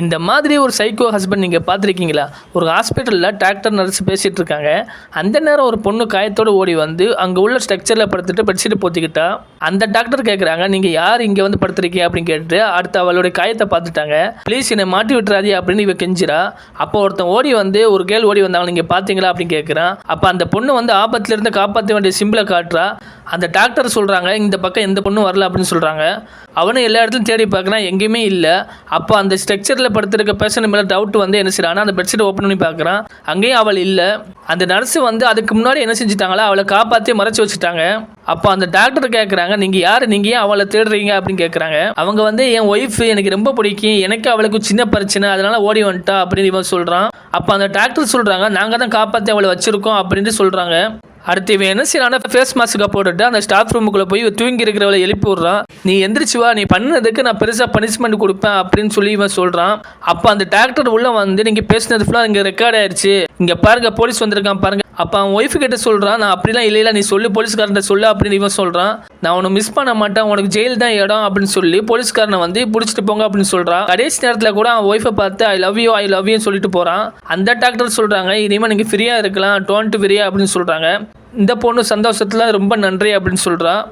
இந்த மாதிரி ஒரு சைக்கோ ஹஸ்பண்ட் நீங்கள் பார்த்துருக்கீங்களா? ஒரு ஹாஸ்பிட்டலில் டாக்டர் நர்ஸ் பேசிகிட்டு இருக்காங்க. அந்த நேரம் ஒரு பொண்ணு காயத்தோடு ஓடி வந்து அங்கே உள்ள ஸ்ட்ரக்சரில் படுத்துட்டு பெட்ஷீட் போத்திக்கிட்டா அந்த டாக்டர் கேட்குறாங்க நீங்கள் யார் இங்கே வந்து படுத்துருக்கீங்க அப்படின்னு கேட்டு அடுத்து அவளுடைய காயத்தை பார்த்துட்டாங்க. ப்ளீஸ் என்னை மாட்டி விட்டுறாதே அப்படின்னு இவ கெஞ்சிரா அப்போ ஒருத்தன் ஓடி வந்து ஒரு கேள் ஓடி வந்தாங்க நீங்கள் பார்த்தீங்களா? அப்படின்னு கேட்குறான் அப்போ அந்த பொண்ணு வந்து ஆபத்துலேருந்து காப்பாற்ற வேண்டிய சிம்பிளை காட்டுறா. அந்த டாக்டர் சொல்கிறாங்க இந்த பக்கம் எந்த பொண்ணும் வரல அப்படின்னு சொல்கிறாங்க அவனும் எல்லா இடத்துலையும் தேடி பார்க்குறான் எங்கேயுமே இல்லை. அப்போ அந்த ஸ்ட்ரக்சரில் படுத்திருக்க பேஷண்ட் மேலே டவுட் வந்து என்ன செய்றான்னா அந்த பெட்ஷீட் ஓப்பன் பண்ணி பார்க்குறான். அங்கேயும் அவள் இல்லை. அந்த நர்ஸு வந்து அதுக்கு முன்னாடி என்ன செஞ்சுட்டாங்களா அவளை காப்பாற்றி மறைச்சி வச்சுட்டாங்க. அப்போ அந்த டாக்டர் கேட்குறாங்க நீங்கள் யார்? நீங்கள் ஏன் அவளை தேடுறீங்க? அப்படின்னு கேட்குறாங்க அவங்க வந்து என் ஒய்ஃப் எனக்கு ரொம்ப பிடிக்கும். எனக்கு அவளுக்கு சின்ன பிரச்சனை. அதனால ஓடி வந்துட்டா. அப்படின்னு இவன் சொல்கிறான் அப்போ அந்த டாக்டர் சொல்கிறாங்க நாங்கள் தான் காப்பாற்றி அவளை வச்சுருக்கோம். அப்படின்ட்டு சொல்கிறாங்க அடுத்து இவன் என்ன செய்யறான ஃபேஸ் மாஸ்க்கை போட்டுட்டு அந்த ஸ்டாஃப் ரூமுக்குள்ளே போய் தூங்கி இருக்கிறவளை எழுப்பி விட்றான். நீ எந்திரிச்சுவா நீ பண்ணதுக்கு நான் பெருசாக பனிஷ்மெண்ட் கொடுப்பேன் அப்படின்னு சொல்லி இவன் சொல்கிறான் அப்போ அந்த டாக்டர் உள்ளே வந்து நீங்கள் பேசினது ஃபுல்லாக இங்கே ரெக்கார்ட் ஆயிடுச்சு. இங்கே பாருங்க போலீஸ் வந்திருக்கான் பாருங்க. அப்போ அவன் ஒய்ஃபு கிட்ட சொல்கிறான் நான் அப்படிலாம் இல்லை நீ சொல்லு போலீஸ்காரன்ட்ட சொல்லு அப்படின்னு இவன் சொல்கிறான் நான் உன்னை மிஸ் பண்ண மாட்டேன் உனக்கு ஜெயில் தான் இடம் அப்படின்னு சொல்லி போலீஸ்காரனை வந்து பிடிச்சிட்டு போங்க அப்படின்னு சொல்கிறான் கடைசி நேரத்தில் கூட அவன் ஒய்ஃபை பார்த்து I love you I love யூன்னு சொல்லிட்டு போகிறான் அந்த டாக்டர் சொல்கிறாங்க இனிமேல் நீங்கள் ஃப்ரீயாக இருக்கலாம் டோன்ட்டு ஃப்ரீயா அப்படின்னு சொல்கிறாங்க இந்த பொண்ணு சந்தோஷத்தில் ரொம்ப நன்றி அப்படின்னு சொல்கிறான்